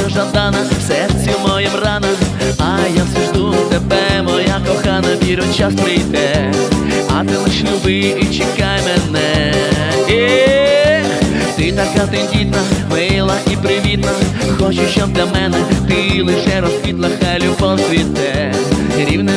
моя жадана, серці моєм рана, а я все жду тебе, моя кохана, вірю, час прийде, а ти лиш люби і чекай мене. Ех, ти така тендітна, мила і привітна. Хочу, щоб для мене ти лише розквітла, хай любов цвіте, веде.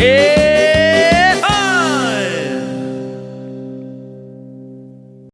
Hey.